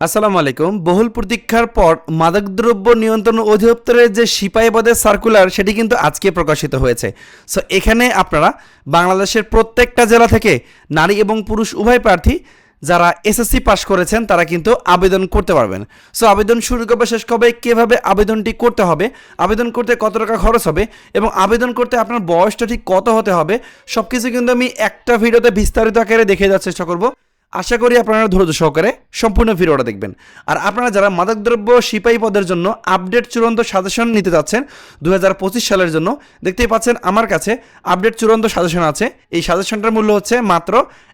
আসসালামু আলাইকুম। বহুল প্রতীক্ষার পর মাদকদ্রব্য নিয়ন্ত্রণ অধিদপ্তরের যে সিপাহী পদের সার্কুলার সেটি কিন্তু আজকে প্রকাশিত হয়েছে। সো এখানে আপনারা বাংলাদেশের প্রত্যেকটা জেলা থেকে নারী এবং পুরুষ উভয় প্রার্থী যারা এসএসসি পাস করেছেন, তারা কিন্তু আবেদন করতে পারবেন। সো আবেদন শুরু কবে শেষ কবে কীভাবে আবেদনটি করতে হবে, আবেদন করতে কত টাকা খরচ হবে এবং আবেদন করতে আপনার বয়সটা ঠিক কত হতে হবে সব কিছু কিন্তু আমি একটা ভিডিওতে বিস্তারিত আকারে দেখে যাওয়ার চেষ্টা করব আশা করি আপনারা ধৈর্য সহকারে সম্পূর্ণ ভিডিওটা দেখবেন। আর আপনারা যারা মাদকদ্রব্য সিপাহী পদের জন্য আপডেট চূড়ান্ত সাজেশন নিতে চাচ্ছেন দু হাজার পঁচিশ সালের জন্য, দেখতেই পাচ্ছেন আমার কাছে আপডেট চূড়ান্ত সাজেশন আছে। এই সাজেশনটার মূল্য হচ্ছে মাত্র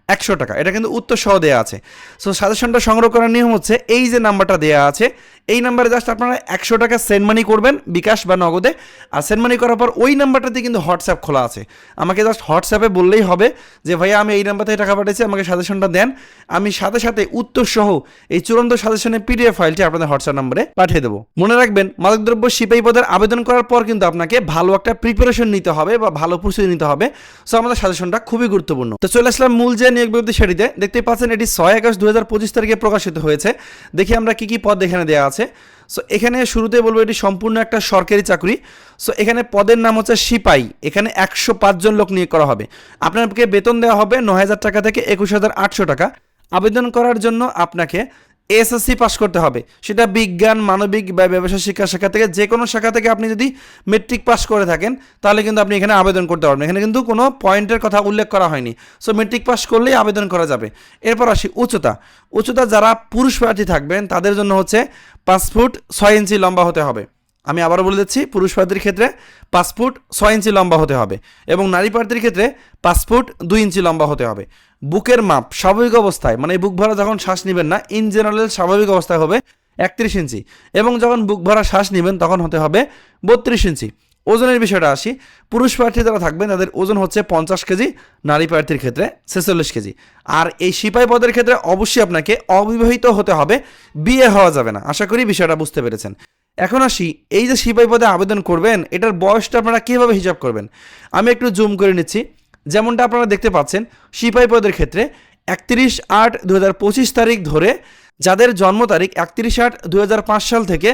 একশো টাকা। এটা কিন্তু উত্তর সহ দেওয়া আছে। সো সাজেশনটা সংগ্রহ করার নিয়ম হচ্ছে, এই যে নাম্বারটা দেওয়া আছে, এই নাম্বারে জাস্ট আপনারা একশো টাকা সেন্ড মানি করবেন, বিকাশ বা নগদে। আর সেন্ড মানি করার পর ওই নাম্বারটাতে কিন্তু হোয়াটসঅ্যাপ খোলা আছে। আমাকে জাস্ট হোয়াটসঅ্যাপে বললেই হবে যে, ভাইয়া, আমি এই নাম্বার থেকে টাকা পাঠিয়েছি আমাকে সাজেশনটা দেন। আমি সাথে সাথে উত্তর সহ এই চূড়ান্ত সাজেশনের পিডিএফ ফাইলটি আপনাদের হোয়াটসঅ্যাপ নম্বরে পাঠিয়ে দেবো। মনে রাখবেন, মাদকদ্রব্য সিপাহী পদের আবেদন করার পর কিন্তু আপনাকে ভালো একটা প্রিপারেশন নিতে হবে বা ভালো প্রস্তুতি নিতে হবে। সো আমাদের সাজেশনটা খুবই গুরুত্বপূর্ণ। তো চলে আসলাম মূল যে নিয়োগ বিজ্ঞপ্তি সেটিতে দেখতেই পাচ্ছেন এটি ছয় আগস্ট দু হাজার পঁচিশ তারিখে প্রকাশিত হয়েছে। দেখি আমরা কি কি পদ এখানে দেওয়া আছে। সো এখানে শুরুতে বলব এটি সম্পূর্ণ একটা সরকারি চাকরি। সো এখানে পদের নাম হচ্ছে সিপাই। এখানে একশো পাঁচজন লোক নিয়োগ করা হবে। আপনাকে বেতন দেওয়া হবে ন হাজার টাকা থেকে একুশ হাজার আটশো টাকা। আবেদন করার জন্য আপনাকে এসএসসি পাস করতে হবে। সেটা বিজ্ঞান, মানবিক বা ব্যবসা শিক্ষা শাখা থেকে যে কোনো শাখা থেকে আপনি যদি মেট্রিক পাস করে থাকেন, তাহলে কিন্তু আপনি এখানে আবেদন করতে পারবেন। এখানে কিন্তু কোনো পয়েন্টের কথা উল্লেখ করা হয়নি। সো মেট্রিক পাস করলেই আবেদন করা যাবে। এরপর আসি উচ্চতা। উচ্চতা যারা পুরুষ প্রার্থী থাকবেন, তাদের জন্য হচ্ছে পাঁচ ফুট ছয় ইঞ্চি লম্বা হতে হবে। আমি আবারও বলে দিচ্ছি, পুরুষ প্রার্থীর ক্ষেত্রে পাঁচ ফুট ছয় ইঞ্চি লম্বা হতে হবে এবং নারী প্রার্থীর ক্ষেত্রে পাঁচ ফুট দুই ইঞ্চি লম্বা হতে হবে। বুকের মাপ স্বাভাবিক অবস্থায় মানে বুক ভরা যখন শ্বাস নেবেন না ইন জেনারেল স্বাভাবিক অবস্থায় হবে একত্রিশ ইঞ্চি এবং যখন বুক ভরা শ্বাস নেবেন তখন হতে হবে বত্রিশ ইঞ্চি। ওজনের বিষয়টা আসি, পুরুষ প্রার্থী যারা থাকবেন তাদের ওজন হচ্ছে পঞ্চাশ কেজি, নারী প্রার্থীর ক্ষেত্রে ছেচল্লিশ কেজি। আর এই সিপাহী পদের ক্ষেত্রে অবশ্যই আপনাকে অবিবাহিত হতে হবে, বিয়ে হওয়া যাবে না। আশা করি বিষয়টা বুঝতে পেরেছেন। এখন আসি, এই যে সিপাহী পদে আবেদন করবেন, এটার বয়সটা আপনারা কীভাবে হিসাব করবেন? আমি একটু জুম করে নিচ্ছি। যেমনটা আপনারা দেখতে পাচ্ছেন, সিপাহী পদের ক্ষেত্রে একত্রিশ আট দু তারিখ ধরে যাদের জন্ম তারিখ একত্রিশ আট দু সাল থেকে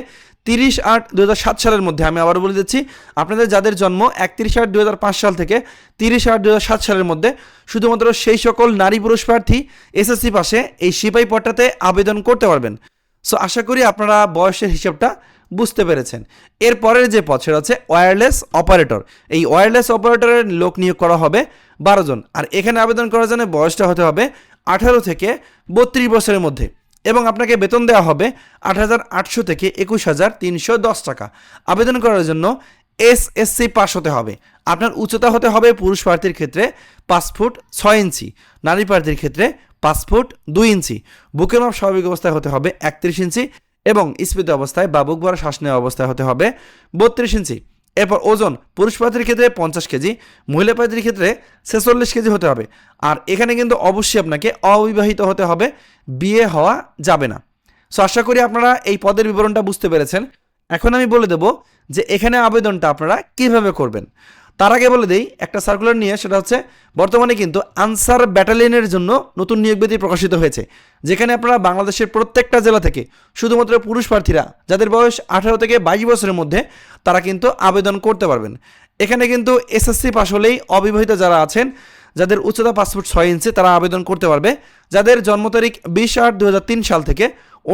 তিরিশ আট দু সালের মধ্যে, আমি আবার বলে দিচ্ছি, আপনাদের যাদের জন্ম একত্রিশ আট দু সাল থেকে তিরিশ আট দু সালের মধ্যে, শুধুমাত্র সেই সকল নারী পুরুষ প্রার্থী এসএসসি পাশে এই সিপাহী পদটাতে আবেদন করতে পারবেন। সো আশা করি আপনারা বয়সের হিসাবটা বুঝতে পেরেছেন। এরপরের যে পদ সেটা হচ্ছে ওয়্যারলেস অপারেটর এই ওয়্যারলেস অপারেটরের লোক নিয়োগ করা হবে বারো জন। আর এখানে আবেদন করার জন্য বয়সটা হতে হবে আঠারো থেকে বত্রিশ বছরের মধ্যে। এবং আপনাকে বেতন দেওয়া হবে আট হাজার আটশো থেকে একুশ হাজার তিনশো দশ টাকা। আবেদন করার জন্য এস এসসি পাস হতে হবে। আপনার উচ্চতা হতে হবে পুরুষ প্রার্থীর ক্ষেত্রে পাঁচ ফুট ছয় ইঞ্চি। নারী প্রার্থীর ক্ষেত্রে পাঁচ ফুট দুই ইঞ্চি। বুকের মাপ স্বাভাবিক অবস্থায় হতে হবে একত্রিশ ইঞ্চি। এবং স্ফীত অবস্থায় বা বুক ভরা শ্বাস নেওয়া অবস্থায় হতে হবে বত্রিশ ইঞ্চি। এরপর ওজন পুরুষ প্রার্থীর ক্ষেত্রে পঞ্চাশ কেজি, মহিলা প্রার্থীর ক্ষেত্রে ছেচল্লিশ কেজি হতে হবে। আর এখানে কিন্তু অবশ্যই আপনাকে অবিবাহিত হতে হবে, বিয়ে হওয়া যাবে না। সো আশা করি আপনারা এই পদের বিবরণটা বুঝতে পেরেছেন। এখন আমি বলে দেব যে এখানে আবেদনটা আপনারা কীভাবে করবেন। তার আগে বলে দেই, একটা সার্কুলার নিয়ে সেটা হচ্ছে বর্তমানে কিন্তু আনসার ব্যাটালিয়নের জন্য নতুন নিয়োগ বিধি প্রকাশিত হয়েছে, যেখানে আপনারা বাংলাদেশের প্রত্যেকটা জেলা থেকে শুধুমাত্র পুরুষ প্রার্থীরা, যাদের বয়স আঠারো থেকে বাইশ বছরের মধ্যে, তারা কিন্তু আবেদন করতে পারবেন। এখানে কিন্তু এসএসসি পাশ হলেই অবিবাহিত যারা আছেন, যাদের উচ্চতা পাসপোর্ট ছয় ইঞ্চি, তারা আবেদন করতে পারবে। যাদের জন্ম তারিখ বিশ আট দু সাল থেকে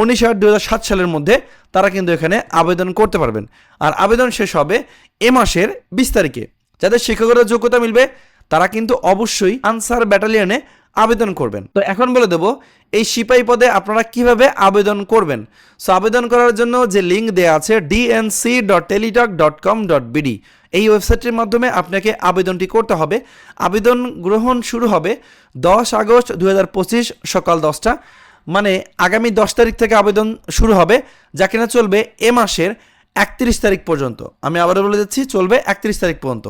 উনিশ আট দু সালের মধ্যে, তারা কিন্তু এখানে আবেদন করতে পারবেন। আর আবেদন শেষ হবে এ মাসের বিশ তারিখে। যাদের শিক্ষকতার যোগ্যতা মিলবে, তারা কিন্তু অবশ্যই আনসার ব্যাটালিয়নে আবেদন করবেন। তো এখন বলে দেবো, এই সিপাহি পদে আপনারা কীভাবে আবেদন করবেন? সো আবেদন করার জন্য যে লিঙ্ক দেওয়া আছে DNC dot Teletalk dot com dot BD এই ওয়েবসাইটের মাধ্যমে আপনাকে আবেদনটি করতে হবে। আবেদন গ্রহণ শুরু হবে দশ আগস্ট দুই হাজার পঁচিশ সকাল দশটা। মানে আগামী দশ তারিখ থেকে আবেদন শুরু হবে, যা কিনা চলবে এ মাসের একত্রিশ তারিখ পর্যন্ত। আমি আবারও বলে দিচ্ছি চলবে একত্রিশ তারিখ পর্যন্ত।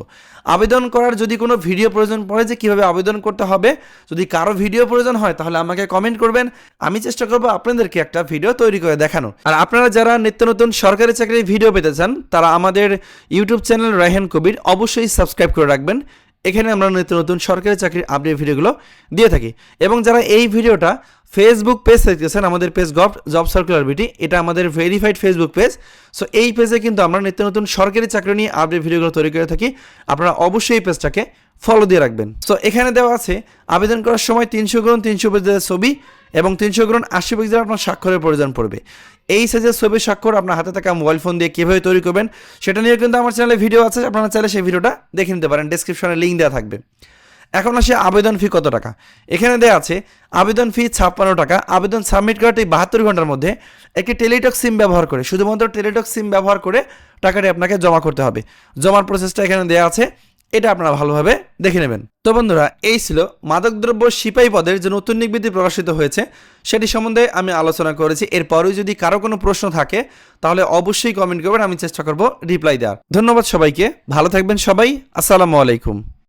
আবেদন করার যদি কোনো ভিডিও প্রয়োজন পড়ে যে কীভাবে আবেদন করতে হবে, যদি কারও ভিডিও প্রয়োজন হয়, তাহলে আমাকে কমেন্ট করবেন। আমি চেষ্টা করব আপনাদেরকে একটা ভিডিও তৈরি করে দেখানো আর আপনারা যারা নিত্য নতুন সরকারি চাকরির ভিডিও পেতে চান, তারা আমাদের ইউটিউব চ্যানেল রায়হান কবির অবশ্যই সাবস্ক্রাইব করে রাখবেন। এখানে আমরা নিত্য নতুন সরকারি চাকরির আপডেট ভিডিওগুলো দিয়ে থাকি। এবং যারা এই ভিডিওটা ফেসবুক পেজ দেখতেছেন, আমাদের পেজ গভ জব সার্কুলার বিটি এটা আমাদের ভেরিফাইড ফেসবুক পেজ সো এই পেজে কিন্তু আমরা নিত্য নতুন সরকারি চাকরি নিয়ে আপডেট ভিডিওগুলো তৈরি করে থাকি। আপনারা অবশ্যই এই পেজটাকে ফলো দিয়ে রাখবেন। সো এখানে দেওয়া আছে, আবেদন করার সময় তিনশো গ্রহণ তিনশো পেজের ছবি এবং তিনশো গ্রহণ আশি পেজের আপনার স্বাক্ষরের প্রয়োজন পড়বে। এই সাইজের ছবি স্বাক্ষর আপনার হাতে থাকা মোবাইল ফোন দিয়ে কীভাবে তৈরি করবেন, সেটা নিয়ে কিন্তু আমার চ্যানেলে ভিডিও আছে, আপনারা চাইলে সেই ভিডিওটা দেখে নিতে পারেন। ডিসক্রিপশনে লিঙ্ক দেওয়া থাকবে। এখন আসে আবেদন ফি কত টাকা? এখানে দেওয়া আছে, আবেদন ফি ছাপ্পান্ন টাকা, আবেদন সাবমিট করাটি বাহাত্তর ঘণ্টার মধ্যে একটি টেলিটক সিম ব্যবহার করে, শুধুমাত্র টেলিটক সিম ব্যবহার করে টাকাটি আপনাকে জমা করতে হবে। জমার প্রসেসটা এখানে দেওয়া আছে, এটা আপনারা ভালোভাবে দেখে নেবেন। তো বন্ধুরা, এই ছিল মাদকদ্রব্য সিপাহী পদের যে নতুন নিবৃত্তি প্রকাশিত হয়েছে, সেটি সম্বন্ধে আমি আলোচনা করেছি। এরপরেও যদি কারও কোনো প্রশ্ন থাকে, তাহলে অবশ্যই কমেন্ট করবেন, আমি চেষ্টা করব রিপ্লাই দেওয়ার। ধন্যবাদ সবাইকে, ভালো থাকবেন সবাই, আসসালামু আলাইকুম।